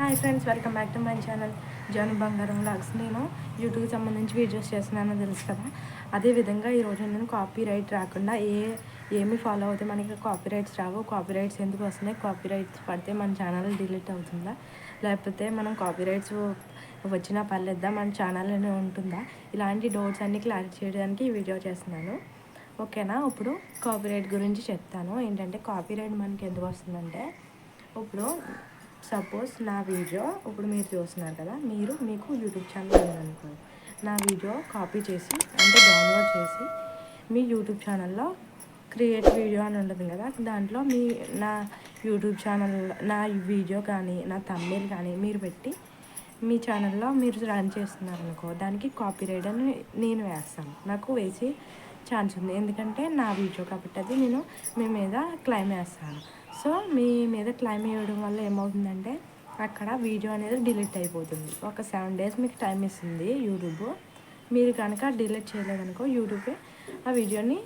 Hi friends welcome back to my channel Janu Bangaram vlogs నేను యూట్యూబ్కి సంబంధించి videos చేస్తున్నానో తెలుసు కదా? అదేవిధంగా ఈరోజు నేను కాపీ రైట్ రాకుండా ఏ ఏమి ఫాలో అవుతే మనకి కాపీ రైట్స్ రావు కాపీ రైట్స్ ఎందుకు వస్తున్నాయి కాపీ రైట్స్ పడితే మన ఛానల్ డిలీట్ అవుతుందా? లేకపోతే మనం కాపీ రైట్స్ వచ్చినా పర్లేదా? మన ఛానల్ అనే ఉంటుందా? ఇలాంటి డౌట్స్ అన్నీ క్లారిఫై చేయడానికి ఈ వీడియో చేస్తున్నాను. ఓకేనా ఇప్పుడు కాపీ రైట్ గురించి చెప్తాను. ఏంటంటే కాపీ రైట్ మనకి ఎందుకు వస్తుందంటే ఇప్పుడు సపోజ్ నా వీడియో ఇప్పుడు మీరు చూస్తున్నారు కదా మీరు మీకు యూట్యూబ్ ఛానల్ ఉందనుకోండి నా వీడియో కాపీ చేసి అంటే డౌన్లోడ్ చేసి మీ యూట్యూబ్ ఛానల్లో క్రియేట్ వీడియో అని ఉంటుంది కదా దాంట్లో మీ నా యూట్యూబ్ ఛానల్ నా వీడియో కానీ నా తమ్మిల్ కానీ మీరు పెట్టి మీ ఛానల్లో మీరు రన్ చేస్తున్నారు అనుకో దానికి కాపీ రైట్ అని నేను వేస్తాను. నాకు వేసి ఛాన్స్ ఉంది. ఎందుకంటే నా వీడియో కాబట్టి అది నేను మీ మీద క్లైమ్ వేస్తాను సో మీ మీద క్లైమ్ వేయడం వల్ల ఏమవుతుందంటే అక్కడ వీడియో అనేది డిలీట్ అయిపోతుంది. ఒక సెవెన్ డేస్ మీకు టైం ఇస్తుంది యూట్యూబ్ మీరు కనుక డిలీట్ చేయలేదనుకో యూట్యూబే ఆ వీడియోని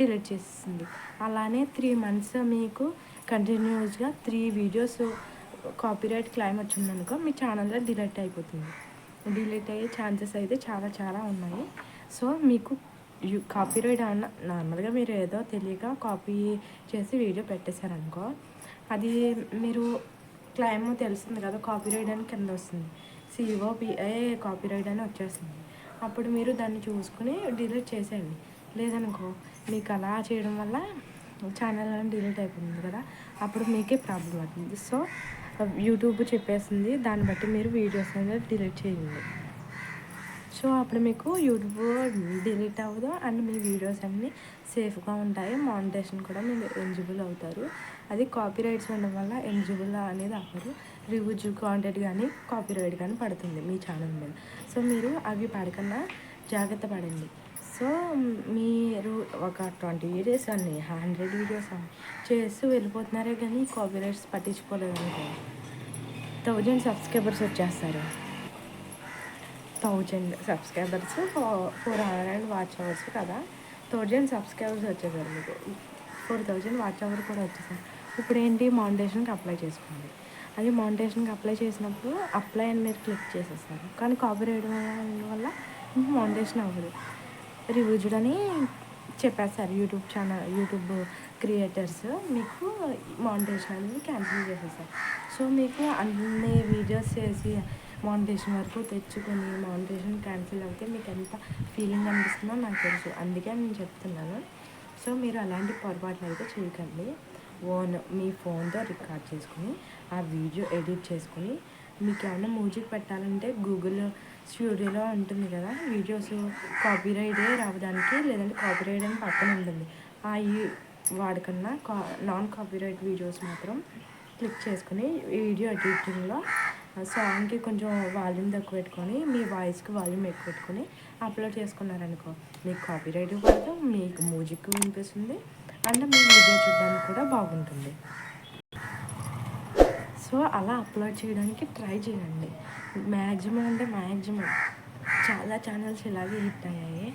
డిలీట్ చేస్తుంది అలానే త్రీ మంత్స్ మీకు కంటిన్యూస్గా త్రీ వీడియోస్ కాపీరైట్ క్లైమ్ వచ్చిందనుకో మీ ఛానల్లో డిలీట్ అయిపోతుంది. డిలీట్ అయ్యే ఛాన్సెస్ అయితే చాలా చాలా ఉన్నాయి. సో మీకు యూ కాపీరైట్ అన్న నార్మల్గా మీరు ఏదో తెలియక కాపీ చేసి వీడియో పెట్టేశారనుకో అది మీరు క్లైమ్ తెలుస్తుంది కదా కాపీరైట్ అని కింద వస్తుంది. సిఓపిఐ కాపీరైట్ అని వచ్చేస్తుంది. అప్పుడు మీరు దాన్ని చూసుకుని డిలీట్ చేసేయండి. లేదనుకో మీకు అలా చేయడం వల్ల ఛానల్ అని డిలీట్ అయిపోతుంది కదా అప్పుడు మీకే ప్రాబ్లం అవుతుంది. సో యూట్యూబ్ చెప్పేసింది దాన్ని బట్టి మీరు వీడియోస్ అనేది డిలీట్ చేయండి. సో అప్పుడు మీకు యూట్యూబ్ డిలీట్ అవ్వదు. అండ్ మీ వీడియోస్ అన్నీ సేఫ్గా ఉంటాయి. మానిటేషన్ కూడా మీరు ఎలిజిబుల్ అవుతారు. అది కాపీ రైట్స్ ఉండడం వల్ల ఎలిజిబుల్ అనేది అవ్వరు. రివ్యూజ్ కాంటెంట్ కానీ కాపీ రైట్ కానీ పడుతుంది మీ ఛానల్ మీద. సో మీరు అవి పడకుండా జాగ్రత్త పడండి. సో మీరు ఒక ట్వంటీ వీడియోస్ అన్ని హండ్రెడ్ వీడియోస్ అన్నీ చేస్తూ వెళ్ళిపోతున్నారే కానీ కాపీ రైట్స్ పట్టించుకోలేదు అనుకో థౌజండ్ సబ్స్క్రైబర్స్ వచ్చేస్తారు. Thousand subscribers four hundred and watch hours కదా. థౌజండ్ సబ్స్క్రైబర్స్ వచ్చేసారు మీకు. ఫోర్ థౌజండ్ వాచ్ అవర్ కూడా వచ్చేసారు ఇప్పుడు ఏంటి? మౌంటేషన్కి అప్లై చేసుకోండి. అది మౌంటేషన్కి అప్లై చేసినప్పుడు అప్లై అని మీరు క్లిక్ చేసేస్తారు. కానీ కాపీ వేయడం వల్ల మౌంటేషన్ అవ్వదు. రివ్యూజ్డ్ అని చెప్పేస్తారు యూట్యూబ్ ఛానల్ యూట్యూబ్ క్రియేటర్స్. మీకు మౌంటేషన్ అనేది క్యాన్సిల్ చేసేస్తారు. సో మీకు అన్ని వీడియోస్ చేసి మౌంటేషన్ వరకు తెచ్చుకొని మౌంటేషన్ క్యాన్సిల్ అయితే మీకు ఎంత ఫీలింగ్ అనిపిస్తుందో నాకు తెలుసు. అందుకే నేను చెప్తున్నాను. సో మీరు అలాంటి పొరపాట్లు అయితే చేయకండి. ఓన్ మీ ఫోన్తో రికార్డ్ చేసుకుని ఆ వీడియో ఎడిట్ చేసుకుని మీకు ఏమైనా మ్యూజిక్ పెట్టాలంటే గూగుల్ స్టూడియోలో ఉంటుంది కదా వీడియోస్ కాపీరైడే రావడానికి లేదంటే కాపీరైట్ అని పక్కన ఉంటుంది. ఆ వాడికన్నా కా నాన్ కాపీరైట్ వీడియోస్ మాత్రం క్లిక్ చేసుకుని వీడియో ఎడిటింగ్లో సాంగ్కి కొంచెం వాల్యూమ్ తక్కువ పెట్టుకొని మీ వాయిస్కి వాల్యూమ్ ఎక్కువ పెట్టుకొని అప్లోడ్ చేసుకున్నారనుకో మీకు కాపీ రైట్ పడతాం మీకు మ్యూజిక్ వినిపిస్తుంది అండ్ మీ వీడియో చూడడానికి కూడా బాగుంటుంది. సో అలా అప్లోడ్ చేయడానికి ట్రై చేయండి. మ్యాక్సిమం అంటే మ్యాక్సిమం చాలా ఛానల్స్ ఇలాగే హిట్ అయ్యాయి.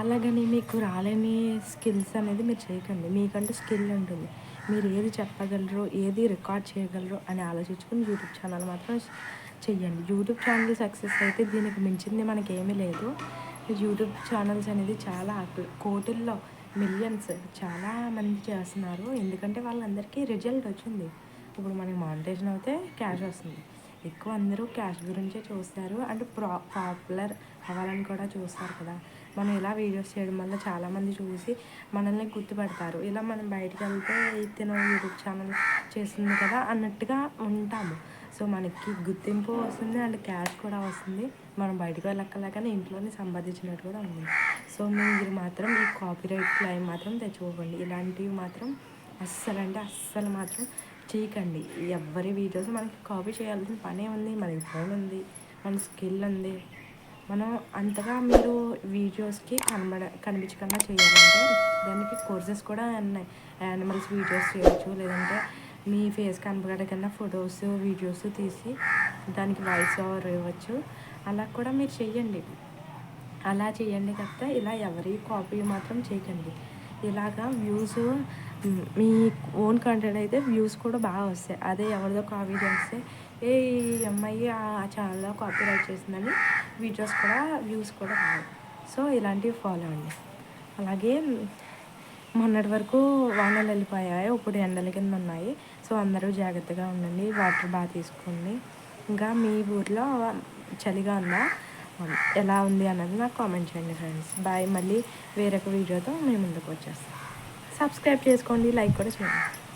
అలాగని మీకు రాలేని స్కిల్స్ అనేది మీరు చేయకండి. మీకంటూ స్కిల్ ఉంటుంది. మీరు ఏది చెప్పగలరో ఏది రికార్డ్ చేయగలరో అని ఆలోచించుకుని యూట్యూబ్ ఛానల్ మాత్రం చెయ్యండి. యూట్యూబ్ ఛానల్ సక్సెస్ అయితే దీనికి మించింది మనకి ఏమీ లేదు. యూట్యూబ్ ఛానల్స్ అనేది చాలా కోటిల్లో మిలియన్స్ చాలా మంది చేస్తున్నారు. ఎందుకంటే వాళ్ళందరికీ రిజల్ట్ వచ్చింది. ఇప్పుడు మనకి మానిటేషన్ అయితే క్యాష్ వస్తుంది. ఎక్కువ అందరూ క్యాష్ గురించే చూస్తారు. అండ్ ప్రా పాపులర్ అవ్వాలని కూడా చూస్తారు కదా. మనం ఇలా వీడియోస్ చేయడం వల్ల చాలామంది చూసి మనల్ని గుర్తుపడతారు. ఇలా మనం బయటకు వెళ్తే తిన యూట్యూబ్ ఛానల్ చేస్తుంది కదా అన్నట్టుగా ఉంటాము. సో మనకి గుర్తింపు వస్తుంది అండ్ క్యాష్ కూడా వస్తుంది. మనం బయటకు వెళ్ళక్కలేకనే ఇంట్లోనే సంపాదించినట్టు కూడా ఉంది. సో మీరు మాత్రం ఈ కాపీరైట్ క్లైమ్ మాత్రం తెచ్చుకోకండి. ఇలాంటివి మాత్రం అస్సలు అంటే అస్సలు మాత్రం చేయకండి. ఎవరి వీడియోస్ మనకి కాపీ చేయాల్సిన పనే ఉంది. మనకి ఫోన్ ఉంది. మన స్కిల్ ఉంది. మనం అంతగా మీరు వీడియోస్కి కనబడ కనిపించకుండా చేయాలంటే దానికి కోర్సెస్ కూడా ఉన్నాయి. యానిమల్స్ వీడియోస్ చేయొచ్చు లేదంటే మీ ఫేస్ కనపడకుండా ఫొటోస్ వీడియోస్ తీసి దానికి వాయిస్ ఓవర్ ఇవ్వచ్చు. అలా కూడా మీరు చెయ్యండి. అలా చేయండి కాకపోతే ఇలా ఎవరి కాపీ మాత్రం చేయకండి. ఇలాగా వ్యూస్ మీ ఓన్ కంటెంట్ అయితే వ్యూస్ కూడా బాగా వస్తాయి. అదే ఎవరిదో కాపీ చేస్తే ఏ ఈ అమ్మాయి ఆ ఛానల్లో కాపీ చేసిందని వీడియోస్ కూడా వ్యూస్ కూడా రావు. సో ఇలాంటివి ఫాలో అండి. అలాగే మొన్నటి వరకు వానలు వెళ్ళిపోయాయి ఇప్పుడు ఎండల కింద ఉన్నాయి. సో అందరూ జాగ్రత్తగా ఉండండి వాటర్ బాగా తీసుకోండి. ఇంకా మీ ఊర్లో చలిగా ఉందా? ఎలా ఉంది అన్నది నాకు కామెంట్ చేయండి ఫ్రెండ్స్ బాయ్ మళ్ళీ వేరొక వీడియోతో మేము ముందుకు వచ్చేస్తాం. సబ్స్క్రైబ్ చేసుకోండి లైక్ కూడా చేయండి.